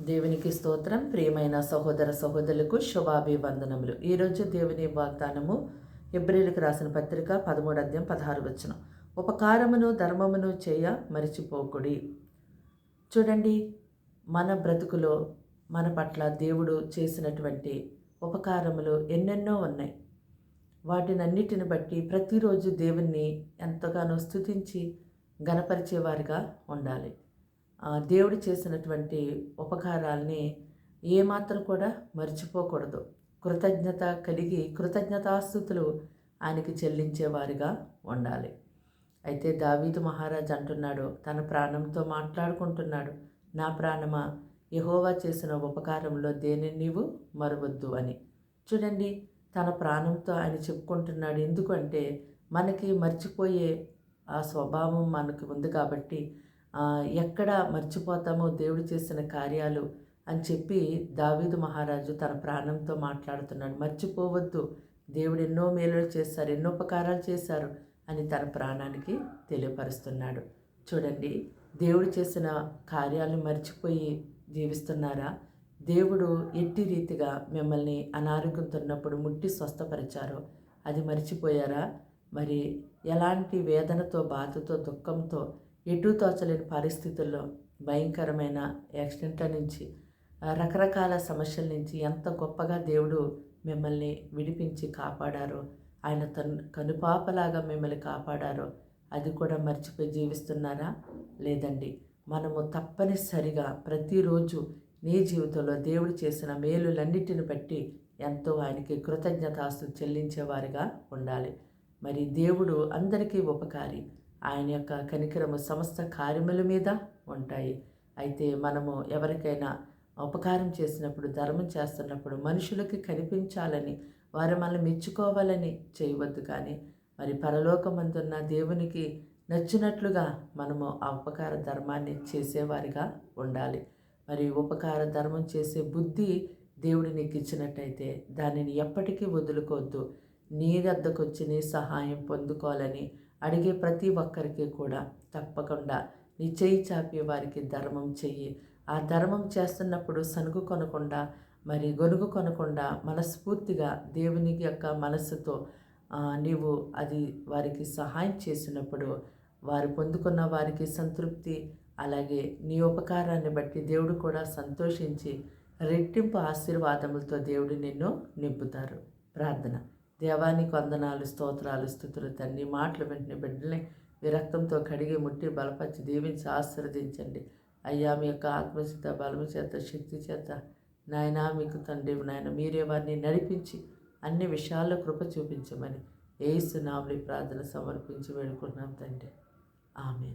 దేవునికి స్తోత్రం. ప్రియమైన సహోదర సహోదరులకు శుభాభివందనములు. ఈరోజు దేవుని వాగ్దానము ఎబ్రిలకు రాసిన పత్రిక పదమూడు అధ్యాయం పదహారు వచ్చిన ఉపకారమును ధర్మమును చేయ మరిచిపోకుడి. చూడండి మన బ్రతుకులో మన పట్ల దేవుడు చేసినటువంటి ఉపకారములు ఎన్నెన్నో ఉన్నాయి. వాటినన్నిటిని బట్టి ప్రతిరోజు దేవుణ్ణి ఎంతగానో స్తుతించి గణపరిచేవారిగా ఉండాలి. దేవుడు చేసినటువంటి ఉపకారాల్ని ఏమాత్రం కూడా మర్చిపోకూడదు. కృతజ్ఞత కలిగి కృతజ్ఞతాస్థుతులు ఆయనకి చెల్లించేవారిగా ఉండాలి. అయితే దావీదు మహారాజ్ అంటున్నాడు తన ప్రాణంతో మాట్లాడుకుంటున్నాడు నా ప్రాణమా? యహోవా చేసిన ఉపకారంలో దేని నీవు మరవద్దు అని. చూడండి తన ప్రాణంతో ఆయన చెప్పుకుంటున్నాడు ఎందుకంటే మనకి మర్చిపోయే ఆ స్వభావం మనకు ఉంది కాబట్టి ఎక్కడ మర్చిపోతామో దేవుడు చేసిన కార్యాలు అని చెప్పి దావీదు మహారాజు తన ప్రాణంతో మాట్లాడుతున్నాడు. మర్చిపోవద్దు దేవుడు ఎన్నో మేలులు చేశారు ఎన్నో ఉపకారాలు చేశారు అని తన ప్రాణానికి తెలియపరుస్తున్నాడు. చూడండి దేవుడు చేసిన కార్యాలు మర్చిపోయి జీవిస్తున్నారా? దేవుడు ఎట్టి రీతిగా మిమ్మల్ని అనారోగ్యంతున్నప్పుడు ముట్టి స్వస్థపరిచారో అది మర్చిపోయారా? మరి ఎలాంటి వేదనతో బాధతో దుఃఖంతో ఎటు తోచలేని పరిస్థితుల్లో భయంకరమైన యాక్సిడెంట్ల నుంచి రకరకాల సమస్యల నుంచి ఎంత గొప్పగా దేవుడు మిమ్మల్ని విడిపించి కాపాడారో ఆయన తను కనుపాపలాగా మిమ్మల్ని కాపాడారో అది కూడా మర్చిపోయి జీవిస్తున్నారా? లేదండి. మనము తప్పనిసరిగా ప్రతిరోజు నీ జీవితంలో దేవుడు చేసిన మేలులన్నిటిని బట్టి ఎంతో ఆయనకి కృతజ్ఞతాస్తు చెల్లించేవారిగా ఉండాలి. మరి దేవుడు అందరికీ ఉపకారి. ఆయన యొక్క కనికరము సమస్త కార్యముల మీద ఉంటాయి. అయితే మనము ఎవరికైనా ఉపకారం చేసినప్పుడు ధర్మం చేస్తున్నప్పుడు మనుషులకి కనిపించాలని వారు మనల్ని మెచ్చుకోవాలని చేయవద్దు కానీ మరి పరలోకమందున్న దేవునికి నచ్చినట్లుగా మనము ఆ ఉపకార ధర్మాన్ని చేసేవారిగా ఉండాలి. మరి ఉపకార ధర్మం చేసే బుద్ధి దేవుడు నీకు ఇచ్చినట్టయితే దానిని ఎప్పటికీ వదులుకోవద్దు. నీ వద్దకు నీ సహాయం పొందుకోవాలని అడిగే ప్రతి ఒక్కరికి కూడా తప్పకుండా నీ చేయి చాపి వారికి ధర్మం చెయ్యి. ఆ ధర్మం చేస్తున్నప్పుడు సనుగు కొనకుండా మరి గొనుగు కొనకుండా మనస్ఫూర్తిగా దేవుని యొక్క మనస్సుతో నీవు అది వారికి సహాయం చేసినప్పుడు వారు పొందుకున్న వారికి సంతృప్తి అలాగే నీ ఉపకారాన్ని బట్టి దేవుడు కూడా సంతోషించి రెట్టింపు ఆశీర్వాదములతో దేవుడు నిన్ను నింపుతారు. ప్రార్థన. దేవానికి వందనాలు స్తోత్రాలు స్థుతులు తండ్రి మాటలు వెంటనే బిడ్డల్ని విరక్తంతో కడిగి ముట్టి బలపరిచి దీవించి ఆశీర్వదించండి. అయ్యా మీ యొక్క ఆత్మచిత బలము చేత శక్తి చేత నాయన మీకు తండ్రి నాయన మీరే వారిని నడిపించి అన్ని విషయాల్లో కృప చూపించమని ఏసు నామలి ప్రార్థన సమర్పించి వేడుకుంటున్నాం తండ్రి. ఆమె